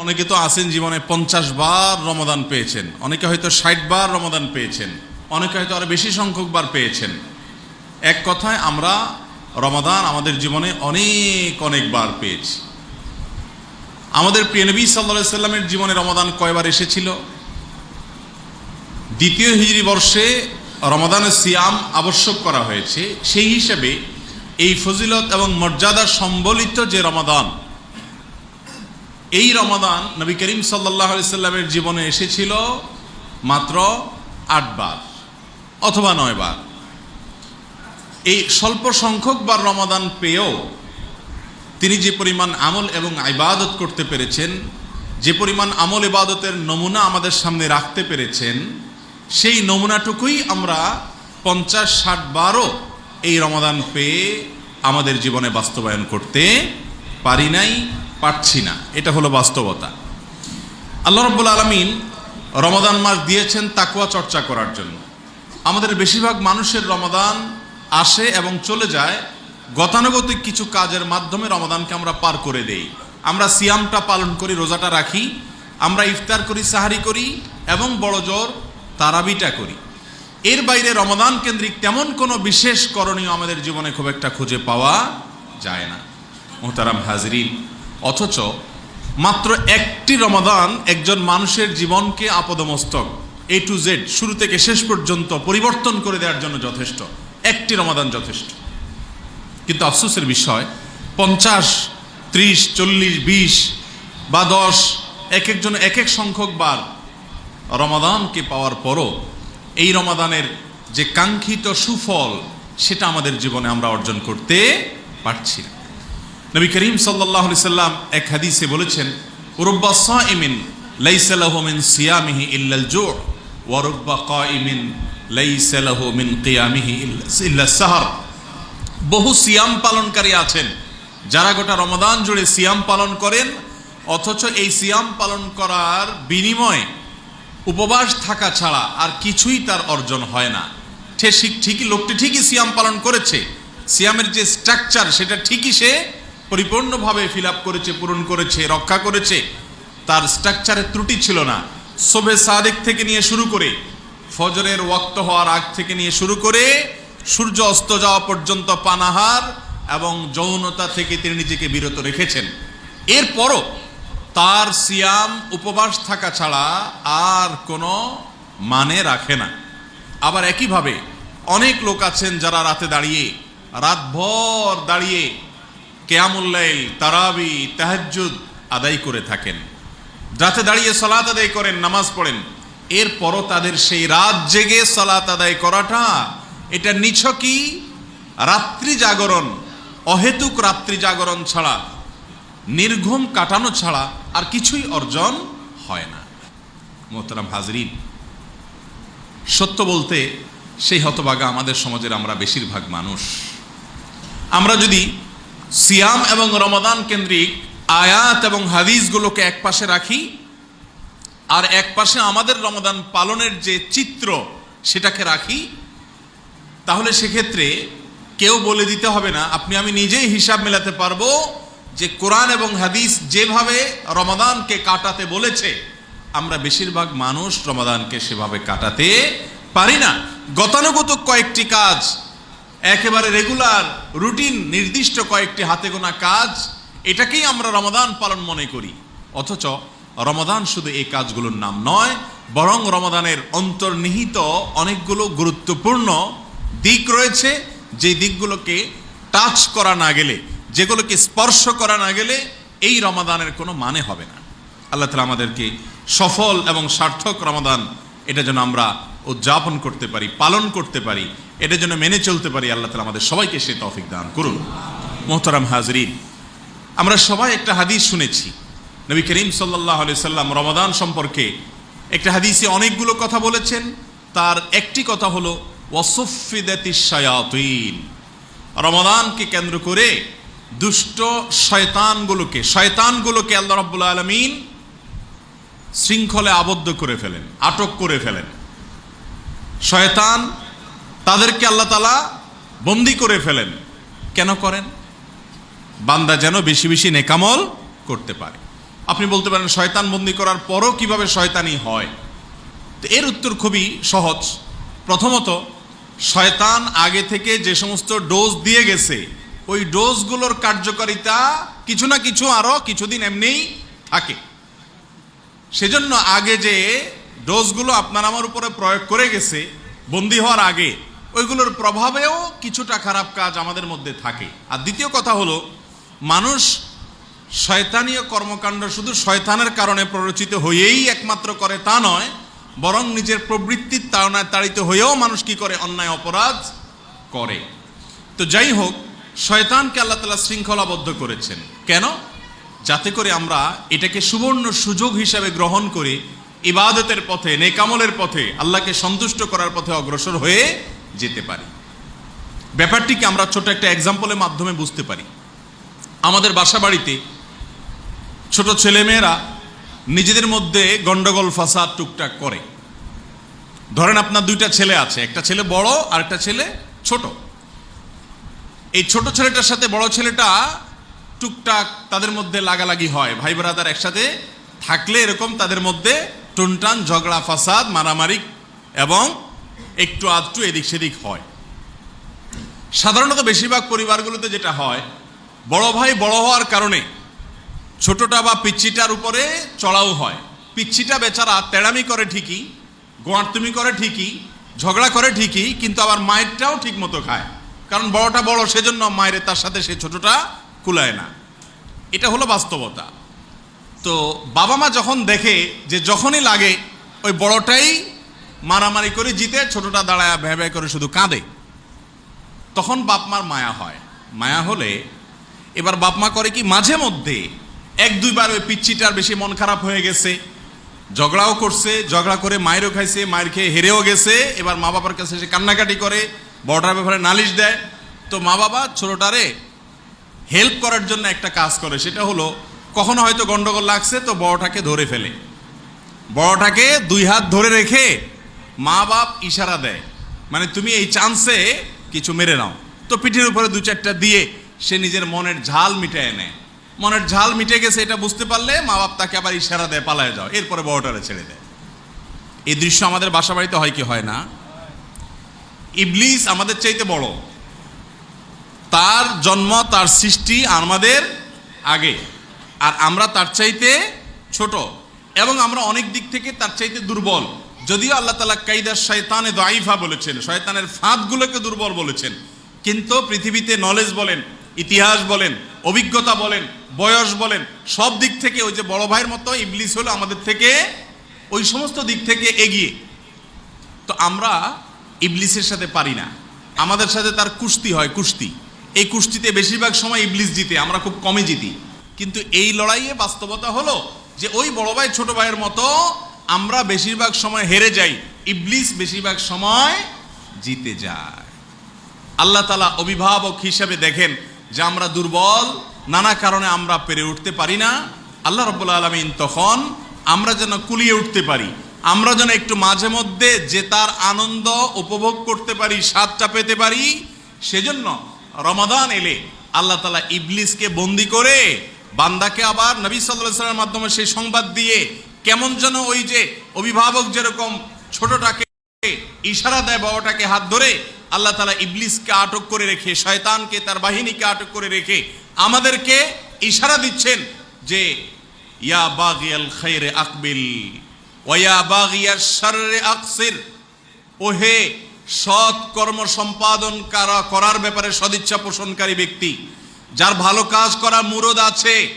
অনেকে তো আছেন জীবনে পঞ্চাশ বার রমদান পেয়েছেন। অনেকে হয়তো ষাট বার রমদান পেয়েছেন। অনেকে হয়তো আরও বেশি সংখ্যক বার পেয়েছেন। এক কথায় আমরা রমাদান আমাদের জীবনে অনেক অনেক বার পেয়েছি। আমাদের প্রিয় নবী সাল্লা সাল্লামের জীবনে রমাদান কয়বার এসেছিল? দ্বিতীয় হিজরি বর্ষে রমাদানের সিয়াম আবশ্যক করা হয়েছে। সেই হিসেবে এই ফজিলত এবং মর্যাদা সম্বলিত যে রমাদান এই রমাদান নবী করিম সাল্লাহ জীবনে এসেছিল মাত্র আটবার অথবা নয়বার এই স্বল্প সংখ্যক বার রমাদান পেয়েও তিনি যে পরিমাণ আমল এবং ইবাদত করতে পেরেছেন, যে পরিমাণ আমল ইবাদতের নমুনা আমাদের সামনে রাখতে পেরেছেন, সেই নমুনাটুকুই আমরা পঞ্চাশ, ষাট বারও এই রমাদান পেয়ে আমাদের জীবনে বাস্তবায়ন করতে পারি নাই। পারছি না। এটা হলো বাস্তবতা। আল্লাহ রব্বুল আলমিন রমাদান মাস দিয়েছেন তাকুয়া চর্চা করার জন্য। আমাদের বেশিরভাগ মানুষের রমাদান আসে এবং চলে যায়। গতানুগতিক কিছু কাজের মাধ্যমে রমাদানকে আমরা পার করে দেই। আমরা সিয়ামটা পালন করি, রোজাটা রাখি। আমরা ইফতার করি, সাহারি করি এবং বড় জোর তারাবিটা করি। এর বাইরে রমাদান কেন্দ্রিক তেমন কোনো বিশেষ করণীয় আমাদের জীবনে খুব একটা খুঁজে পাওয়া যায় না। মোহতারাম হাজরিন অথচ মাত্র একটি রমাদান একজন মানুষের জীবনকে আপদমস্তক এ টু জেড শুরু থেকে শেষ পর্যন্ত পরিবর্তন করে দেওয়ার জন্য যথেষ্ট। একটি রমাদান যথেষ্ট। কিন্তু আফসোসের বিষয়, পঞ্চাশ, ত্রিশ, চল্লিশ, বিশ বা দশ এক একজন এক এক সংখ্যক বার রমাদানকে পাওয়ার পরও এই রমাদানের যে কাঙ্ক্ষিত সুফল, সেটা আমাদের জীবনে আমরা অর্জন করতে পারছি না। নবী করিম সাল্লাহ সাল্লাম এক হাদিসে বলেছেন, রব্বা সাইমিন লাইসালাহু মিন সিয়ামিহি ইল্লাল জু' ওয়া রব্বা কাইমিন লাইসালাহু মিন কিয়ামিহি ইল্লা সাহার বহু সিয়াম পালনকারী আছেন, যারা গোটা রমাদান জুড়ে সিয়াম পালন করেন, অথচ এই সিয়াম পালন করার বিনিময়ে উপবাস থাকা ছাড়া আর কিছুই তার অর্জন হয় না। ঠিক ঠিকই, লোকটি ঠিকই সিয়াম পালন করেছে, সিয়ামের যে স্ট্রাকচার সেটা ঠিকই সে পরিপূর্ণভাবে ফিল করেছে, পূরণ করেছে, রক্ষা করেছে, তার স্ট্রাকচারের ত্রুটি ছিল না। শোভে সাদেক থেকে নিয়ে শুরু করে, ফজরের ওয়াক্ত হওয়ার আগ থেকে নিয়ে শুরু করে, সূর্য অস্ত যাওয়া পর্যন্ত পানাহার এবং যৌনতা থেকে তিনি নিজেকে বিরত রেখেছেন। এরপরও তার সিয়াম উপবাস থাকা ছাড়া আর কোনো মানে রাখে না। আবার একইভাবে অনেক লোক আছেন যারা রাতে দাঁড়িয়ে, রাতভর দাঁড়িয়ে কেয়ামুল্লাইল তারাবি, তাহাজ্জুদ আদায় করে থাকেন। রাতে দাঁড়িয়ে সলাত আদায় করেন, নামাজ পড়েন। এরপরও তাদের সেই রাত জেগে সলাত আদায় করাটা, এটা নিছকই রাত্রি জাগরণ, অহেতুক রাত্রি জাগরণ ছাড়া, নির্ঘুম কাটানো ছাড়া আর কিছুই অর্জন হয় না। মোহতারাম হাজরিন, সত্য বলতে সেই হতবাগা আমাদের সমাজের আমরা বেশিরভাগ মানুষ। আমরা যদি সিয়াম এবং রমাদান কেন্দ্রিক আয়াত এবং হাদিসগুলোকে এক পাশে রাখি, আর এক পাশে আমাদের রমাদান পালনের যে চিত্র সেটাকে রাখি। তাহলে সেক্ষেত্রে কেউ বলে দিতে হবে না, আপনি আমি নিজেই হিসাব মেলাতে পারব যে কোরআন এবং হাদিস যেভাবে রমাদানকে কাটাতে বলেছে, আমরা বেশিরভাগ মানুষ রমাদানকে সেভাবে কাটাতে পারি না। গতানুগত কয়েকটি কাজ একেবারে রেগুলার রুটিন নির্দিষ্ট কয়েকটি হাতে গোনা কাজ, এটাকেই আমরা রমাদান পালন মনে করি। অথচ রমাদান শুধু এই কাজগুলোর নাম নয়, বরং রমাদানের অন্তর্নিহিত অনেকগুলো গুরুত্বপূর্ণ দিক রয়েছে যে দিকগুলোকে টাচ করা না গেলে, যেগুলোকে স্পর্শ করা না গেলে এই রমাদানের কোনো মানে হবে না। আল্লাহ তালা আমাদেরকে সফল এবং সার্থক রমাদান এটা যেন আমরা উদযাপন করতে পারি, পালন করতে পারি, এটা যেন মেনে চলতে পারি, আল্লাহ তালা আমাদের সবাইকে সে তফিক দান করুন। মোহতারাম হাজরিন, আমরা সবাই একটা হাদিস শুনেছি। নবী করিম সাল্লাহ সাল্লাম রমাদান সম্পর্কে একটা হাদিসে অনেকগুলো কথা বলেছেন। তার একটি কথা হলো, ওয়াসফিদাতি শায়াতিন। রমাদানকে কেন্দ্র করে দুষ্ট শয়তানগুলোকে শয়তানগুলোকে আল্লাহ রাব্বুল আলমিন শৃঙ্খলে আবদ্ধ করে ফেলেন, আটক করে ফেলেন। শয়তান তাদেরকে আল্লাহ তালা বন্দি করে ফেলেন। কেন করেন? বান্দা যেন বেশি বেশি নেকামল করতে পারে। আপনি বলতে পারেন, শয়তান বন্দি করার পরও কীভাবে শয়তানি হয়? তো এর উত্তর খুবই সহজ। প্রথমত, শয়তান আগে থেকে যে সমস্ত ডোজ দিয়ে গেছে, ওই ডোজগুলোর কার্যকারিতা কিছু না কিছু আরও কিছুদিন এমনিই থাকে। সেজন্য আগে যে ডোজগুলো আপনার আমার উপরে প্রয়োগ করে গেছে, বন্দি হওয়ার আগে, ওইগুলোর প্রভাবেও কিছুটা খারাপ কাজ আমাদের মধ্যে থাকে। আর দ্বিতীয় কথা হলো, মানুষ শয়তানীয় কর্মকাণ্ড শুধু শয়তানের কারণে প্ররোচিত হয়েই একমাত্র করে তা নয়, বরং নিজের প্রবৃত্তির তাড়নায় তাড়িত হয়েও মানুষ কি করে? অন্যায়, অপরাধ করে। তো যাই হোক, শয়তানকে আল্লাহ তালা শৃঙ্খলাবদ্ধ করেছেন। কেন? যাতে করে আমরা এটাকে সুবর্ণ সুযোগ হিসাবে গ্রহণ করে ইবাদতের পথে, নেকামলের পথে, আল্লাহকে সন্তুষ্ট করার পথে অগ্রসর হয়ে যেতে পারি। ব্যাপারটিকে আমরা ছোট একটা এক্সাম্পলের মাধ্যমে বুঝতে পারি। আমাদের বাসা বাড়িতে ছোট ছেলেমেয়েরা নিজেদের মধ্যে গন্ডগোল, ফাসাদ টুকটাক করে। ধরেন আপনার দুইটা ছেলে আছে, একটা ছেলে বড় আর একটা ছেলে ছোট। এই ছোট ছেলেটার সাথে বড় ছেলেটা টুকটাক তাদের মধ্যে লাগালাগি হয় ভাই ব্রাদার একসাথে থাকলে এরকম তাদের মধ্যে টুনটান, ঝগড়া, ফাসাদ, মারামারি এবং একটু আধটু এদিক সেদিক হয়। সাধারণত বেশিরভাগ পরিবারগুলোতে যেটা হয়, বড় ভাই বড় হওয়ার কারণে ছোটটা বা পিচ্ছিটার উপরে চড়াও হয়। পিচ্ছিটা বেচারা তেড়ামি করে ঠিকই, গোয়ার্তুমি করে ঠিকই, ঝগড়া করে ঠিকই, কিন্তু আবার মায়েরটাও ঠিক মতো খায়। কারণ বড়টা বড় সেজন্য মায়ের তার সাথে সে ছোটটা কুলায় না। এটা হলো বাস্তবতা। তো বাবা মা যখন দেখে যে যখনই লাগে, ওই বড়টাই মারামারি করে জিতে, ছোটটা দাঁড়ায় ভ্যা ভ্যা করে শুধু কাঁদে। তখন বাপ মার মায়া হয়। মায়া হলে এবার বাপ মা করে কি মাঝে মধ্যে এক দুইবার ওই পিচ্ছিটার বেশি মন খারাপ হয়ে গেছে, ঝগড়াও করছে, ঝগড়া করে মায়েরও খাইছে, মায়ের খেয়ে হেরেও গেছে। এবার মা বাবার কাছে সে কান্নাকাটি করে, বড়টার ব্যাপারে নালিশ দেয়। তো মা বাবা ছোটটারে হেল্প করার জন্য একটা কাজ করে, সেটা হলো কখনো হয়তো গন্ডগোল লাগছে, তো বড়টাকে ধরে ফেলে। বড়টাকে দুই হাত ধরে রেখে মা বাপ ইশারা দেয় মানে তুমি এই চান্সে কিছু মেরে নাও। তো পিঠের উপরে দু চারটা দিয়ে সে নিজের মনের ঝাল মিটায় নেয় মনের ঝাল মিটে গেছে এটা বুঝতে পারলে মা বাপ তাকে আবার ইশারা দেয়, পালায় যাও, এরপরে বড়টারে ছেড়ে দেয়। এই দৃশ্য আমাদের বাসা বাড়িতে হয় কি হয় না? ইবলিস আমাদের চাইতে বড়। তার জন্ম, তার সৃষ্টি আমাদের আগে। আর আমরা তার চাইতে ছোট এবং আমরা অনেক দিক থেকে তার চাইতে দুর্বল। যদিও আল্লাহ তালা কাইদার শয়তানে দাইফা বলেছেন, শয়তানের ফাঁদগুলোকে দুর্বল বলেছেন, কিন্তু পৃথিবীতে নলেজ বলেন, ইতিহাস বলেন, অভিজ্ঞতা বলেন, বয়স বলেন, সব দিক থেকে ওই যে বড় ভাইয়ের মতো ইবলিস হলো আমাদের থেকে ওই সমস্ত দিক থেকে এগিয়ে। তো আমরা ইবলিসের সাথে পারি না। আমাদের সাথে তার কুস্তি হয়, কুস্তি। এই কুস্তিতে বেশিরভাগ সময় ইবলিস জিতে, আমরা খুব কমে জিতি। কিন্তু এই লড়াইয়ে বাস্তবতা হলো যে ওই বড় ভাই, ছোট ভাইয়ের মতো আমরা বেশিরভাগ সময় হেরে যাই, ইবলিস বেশিরভাগ সময় জিতে যায়। আল্লাহ তালা অভিভাবক হিসাবে দেখেন যে আমরা দুর্বল, নানা কারণে আমরা পেরে উঠতে পারি না। আল্লাহ রব্বুল আলমিন তখন আমরা যেন কুলিয়ে উঠতে পারি, আমরা যেন একটু মাঝে মধ্যে যে তার আনন্দ উপভোগ করতে পারি, স্বাদটা পেতে পারি, সেজন্য রমাদান এলে আল্লাহ তালা ইবলিসকে বন্দি করে বান্দাকে আবার নবী সাল্লাহ সাল্লামের মাধ্যমে সেই সংবাদ দিয়ে কেমন যেন ওই যে অভিভাবক যেরকম ছোটটাকে ইশারা দেয়, বাবাটাকে হাত ধরে, আল্লাহ তালা ইবলিসকে আটক করে রেখে, শয়তানকে, তার বাহিনীকে আটক করে রেখে আমাদেরকে ইশারা দিচ্ছেন যে, ইয়া বাগিয়াল খাইরে আকবিল, ওয়া বাগিয়ার শাররে আকসির। ওহে সৎ কর্ম সম্পাদন করা- করার ব্যাপারে সদিচ্ছা পোষণকারী ব্যক্তি যার ভালো কাজ করার মুরদ আছে,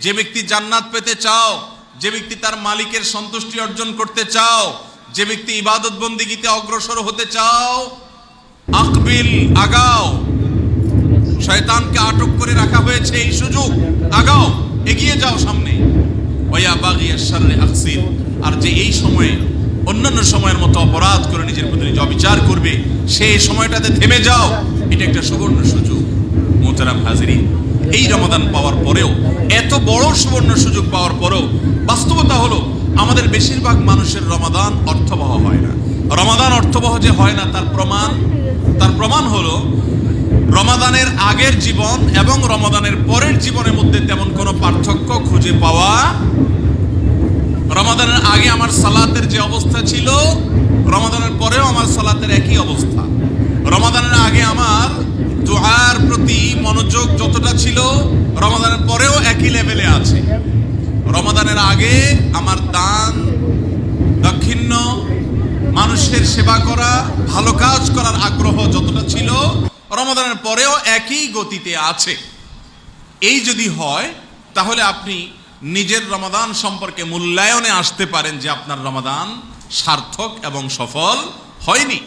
যে ব্যক্তি জান্নাত পেতে চাও, যে ব্যক্তি তার মালিকের সন্তুষ্টি অর্জন করতে চাও, যে ব্যক্তি ইবাদত বন্দিগিতে অগ্রসর হতে চাও, আকবিল, আগাও। শয়তানকে আটক করে রাখা হয়েছে, এই সুযোগ। আগাও, এগিয়ে যাও সামনে। ওয়া বাগিয়া শাররে আকসির। আর যে এই সময়ে, অন্যান্য সময়ের মতো অপরাধ করে নিজের প্রতি নিজ অবিচার করবে সেই সময়টাতে থেমে যাও। এটা একটা সুবর্ণ সুযোগ। মোহতারাম হাজিরি এই রমাদান পাওয়ার পরেও, এত বড় সুবর্ণ সুযোগ পাওয়ার পরেও, বাস্তবতা হলো, আমাদের বেশিরভাগ মানুষের রমাদান অর্থবহ হয় না। রমাদান অর্থবহ যে হয় না, তার প্রমাণ তার প্রমাণ হলো, রমাদানের আগের জীবন এবং রমাদানের পরের জীবনের মধ্যে তেমন কোনো পার্থক্য খুঁজে পাওয়া, রমাদানের আগে আমার সালাতের যে অবস্থা ছিল, রমাদানের পরেও আমার সালাতের একই অবস্থা। রমাদানের আগে আমার দোয়ার প্রতি মনোযোগ যতটা ছিল, রমাদানের পরেও একই লেভেলে আছে। রমাদানের আগে আমার দান, দাক্ষিণ্য, মানুষের সেবা করা, ভালো কাজ করার আগ্রহ যতটা ছিল, রমাদানের পরেও একই গতিতে আছে। এই যদি হয়, তাহলে আপনি নিজের রমাদান সম্পর্কে মূল্যায়নে আসতে পারেন যে আপনার রমাদান সার্থক এবং সফল হয়নি।